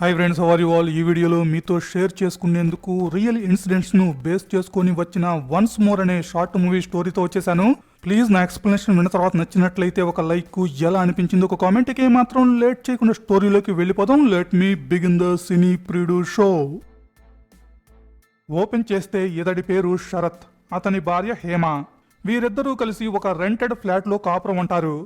Hi friends how are you all ఈ వీడియోలో మీతో షేర్ చేసుకునేందుకు రియల్ ఇన్సిడెంట్స్ను బేస్ చేసుకొని వచ్చిన వన్స్ మోర్ అనే షార్ట్ మూవీ స్టోరీతో వచ్చేసాను. ప్లీజ్ నా ఎక్స్ప్లెనేషన్ విన్న తర్వాత నచ్చినట్లయితే ఒక లైక్ ఎలా అనిపించింది ఒక కామెంట్కి మాత్రం లేట్ చేయకుండా స్టోరీలోకి వెళ్ళిపోదాం. లెట్ మీ బిగిన్ ద సినీ ప్రీడు షో ఓపెన్ చేస్తే ఇతడి పేరు శరత్ అతని భార్య హేమ. వీరిద్దరూ కలిసి ఒక రెంటెడ్ ఫ్లాట్లో కాపురం ఉంటారు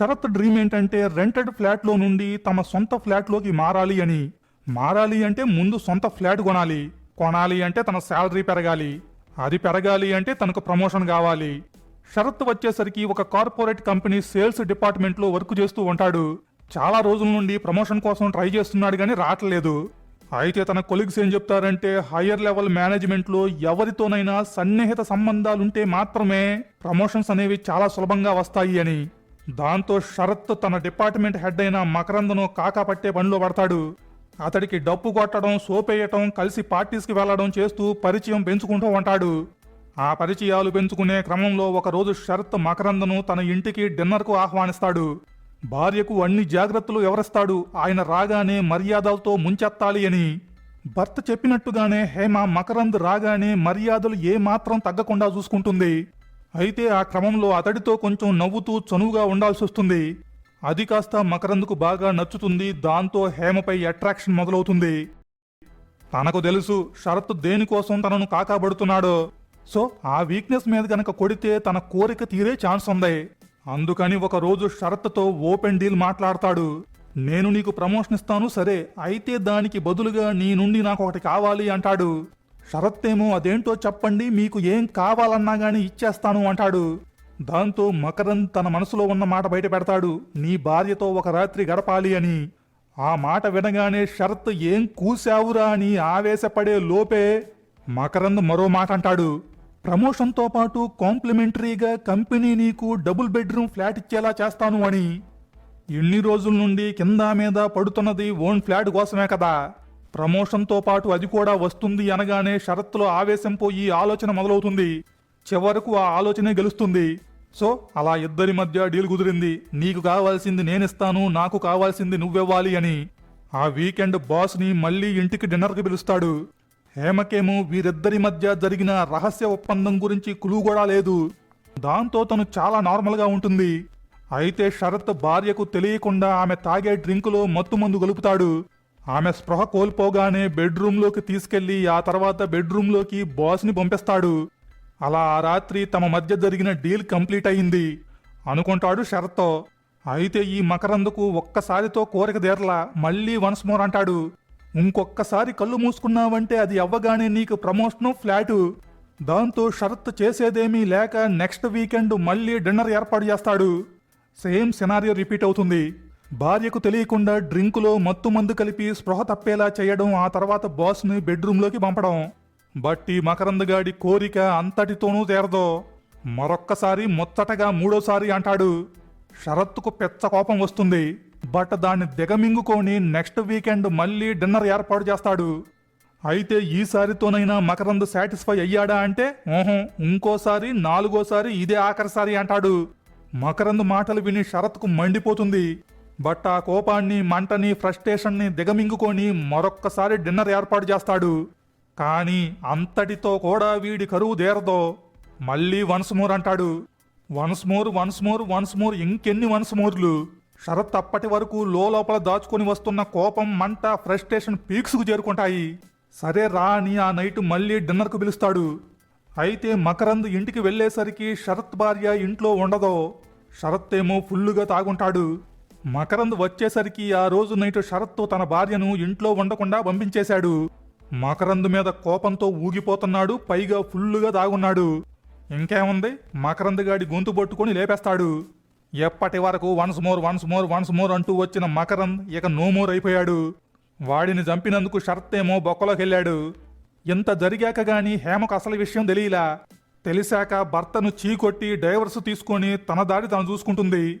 శరత్ డ్రీమ్ ఏంటంటే రెంటెడ్ ఫ్లాట్లో నుండి తమ సొంత ఫ్లాట్లోకి మారాలి అని. మారాలి అంటే ముందు సొంత ఫ్లాట్ కొనాలి. కొనాలి అంటే తన శాలరీ పెరగాలి. అది పెరగాలి అంటే తనకు ప్రమోషన్ కావాలి. శరత్ వచ్చేసరికి ఒక కార్పొరేట్ కంపెనీ సేల్స్ డిపార్ట్మెంట్లో వర్క్ చేస్తూ ఉంటాడు. చాలా రోజుల నుండి ప్రమోషన్ కోసం ట్రై చేస్తున్నాడు కానీ రావట్లేదు. అయితే తన కొలీగ్స్ ఏం చెప్తారంటే హయ్యర్ లెవెల్ మేనేజ్మెంట్లో ఎవరితోనైనా సన్నిహిత సంబంధాలుంటే మాత్రమే ప్రమోషన్స్ అనేవి చాలా సులభంగా వస్తాయి అని. దాంతో శరత్ తన డిపార్ట్మెంట్ హెడ్ అయిన మకరందను కాకా పట్టే పనిలో పడతాడు. అతడికి డప్పు కొట్టడం సోపేయటం కలిసి పార్టీస్కి వెళ్ళడం చేస్తూ పరిచయం పెంచుకుంటూ ఉంటాడు. ఆ పరిచయాలు పెంచుకునే క్రమంలో ఒకరోజు శరత్ మకరందను తన ఇంటికి డిన్నర్కు ఆహ్వానిస్తాడు. భార్యకు అన్ని జాగ్రత్తలు వివరిస్తాడు. ఆయన రాగానే మర్యాదలతో ముంచెత్తాలి అని. భర్త చెప్పినట్టుగానే హేమ మకరంద్ రాగానే మర్యాదలు ఏమాత్రం తగ్గకుండా చూసుకుంటుంది. అయితే ఆ క్రమంలో అతడితో కొంచెం నవ్వుతూ చనువుగా ఉండాల్సి వస్తుంది. అది కాస్త మకరందుకు బాగా నచ్చుతుంది. దాంతో హేమపై అట్రాక్షన్ మొదలవుతుంది. తనకు తెలుసు షరత్ దేనికోసం తనను కాకాబడుతున్నాడో. సో ఆ వీక్నెస్ మీద గనక కొడితే తన కోరిక తీరే ఛాన్స్ ఉంది. అందుకని ఒక రోజు షరత్తో ఓపెన్ డీల్ మాట్లాడతాడు. నేను నీకు ప్రమోషన్ ఇస్తాను సరే. అయితే దానికి బదులుగా నీ నుండి నాకు ఒకటి కావాలి అంటాడు. షరత్ ఏమో అదేంటో చెప్పండి మీకు ఏం కావాలన్నా గాని ఇచ్చేస్తాను అంటాడు. దాంతో మకరంద్ తన మనసులో ఉన్న మాట బయట పెడతాడు. నీ భార్యతో ఒక రాత్రి గడపాలి అని. ఆ మాట వినగానే షరత్ ఏం కూసావురా అని ఆవేశపడే లోపే మకరంద్ మరో మాట అంటాడు. ప్రమోషన్తో పాటు కాంప్లిమెంటరీగా కంపెనీ నీకు డబుల్ బెడ్రూమ్ ఫ్లాట్ ఇచ్చేలా చేస్తాను అని. ఇన్ని రోజుల నుండి కింద మీద పడుతున్నది ఓన్ ఫ్లాట్ కోసమే కదా. ప్రమోషన్తో పాటు అది కూడా వస్తుంది అనగానే షరత్లో ఆవేశం పోయి ఆలోచన మొదలవుతుంది. చివరకు ఆ ఆలోచనే గెలుస్తుంది. సో అలా ఇద్దరి మధ్య డీల్ కుదిరింది. నీకు కావాల్సింది నేనిస్తాను నాకు కావాల్సింది నువ్వివ్వాలి అని. ఆ వీకెండ్ బాస్ని మళ్ళీ ఇంటికి డిన్నర్కి పిలుస్తాడు. హేమకేమో వీరిద్దరి మధ్య జరిగిన రహస్య ఒప్పందం గురించి కులువు కూడా లేదు. దాంతో తను చాలా నార్మల్గా ఉంటుంది. అయితే శరత్ భార్యకు తెలియకుండా ఆమె తాగే డ్రింకులో మత్తు మందు గలుపుతాడు. ఆమె స్పృహ కోల్పోగానే బెడ్రూమ్లోకి తీసుకెళ్ళి ఆ తర్వాత బెడ్రూమ్లోకి బాస్ని పంపిస్తాడు. అలా ఆ రాత్రి తమ మధ్య జరిగిన డీల్ కంప్లీట్ అయింది. అనుకుంటాడు షరత్తో అయితే ఈ మకరందుకు ఒక్కసారితో కోరిక తీరలా. మళ్ళీ వన్స్ మోర్ అంటాడు. ఇంకొక్కసారి కళ్ళు మూసుకున్నావంటే అది అవ్వగానే నీకు ప్రమోషను ఫ్లాటు. దాంతో షరత్ చేసేదేమీ లేక నెక్స్ట్ వీకెండ్ మళ్ళీ డిన్నర్ ఏర్పాటు చేస్తాడు. సేమ్ సినారియో రిపీట్ అవుతుంది. భార్యకు తెలియకుండా డ్రింకులో మత్తు మందు కలిపి స్పృహ తప్పేలా చేయడం ఆ తర్వాత బాస్ని బెడ్రూమ్లోకి పంపడం. బట్టి మకరందగాడి కోరిక అంతటితోనూ తీరదు. మరొక్కసారి ముచ్చటగా మూడోసారి అంటాడు. శరత్కు పెచ్చ కోపం వస్తుంది. బట్ దాన్ని దిగమింగుకొని నెక్స్ట్ వీకెండ్ మళ్ళీ డిన్నర్ ఏర్పాటు చేస్తాడు. అయితే ఈసారితోనైనా మకరంద్ సాటిస్ఫై అయ్యాడా అంటే ఓహో ఇంకోసారి నాలుగోసారి ఇదే ఆఖరిసారి అంటాడు. మకరంద్ మాటలు విని షరత్కు మండిపోతుంది. బట్ ఆ కోపాన్ని మంటని ఫ్రస్ట్రేషన్ని దిగమింగుకొని మరొక్కసారి డిన్నర్ ఏర్పాటు చేస్తాడు. కానీ అంతటితో కూడా వీడి కరువు దేరదో? మళ్ళీ వన్స్ మోర్ అంటాడు. Once more once more once more ఇంకెన్ని వన్స్ మోర్లు శరత్ అప్పటి వరకు లోపల దాచుకొని వస్తున్న కోపం మంట ఫ్రస్ట్రేషన్ పీక్స్కు చేరుకుంటాయి. సరే రా అని ఆ నైట్ మళ్ళీ డిన్నర్కు పిలుస్తాడు. అయితే మకరంద్ ఇంటికి వెళ్ళేసరికి శరత్ భార్య ఇంట్లో ఉండదో? శరత్ ఏమో ఫుల్లుగా తాగుంటాడు. మకరంద్ వచ్చేసరికి ఆ రోజు నైట్ శరత్ తన భార్యను ఇంట్లో ఉండకుండా పంపించేశాడు. మకరంద్ మీద కోపంతో ఊగిపోతున్నాడు పైగా ఫుల్లుగా తాగున్నాడు ఇంకేముంది? మకరంద్ గాడి గొంతు పట్టుకొని లేపేస్తాడు. ఎప్పటి వరకు once more once more once more అంటూ వచ్చిన మకరంద్ ఇక నోమోర్ అయిపోయాడు. వాడిని చంపినందుకు షరత్తేమో బొక్కలోకెళ్ళాడు. బొక్కలోకి వెళ్ళాడు ఇంత జరిగాక గాని హేమకు అసలు విషయం తెలియలా. తెలిసాక భర్తను చీకొట్టి డైవర్స్ తీసుకొని తన దారి తను చూసుకుంటుంది.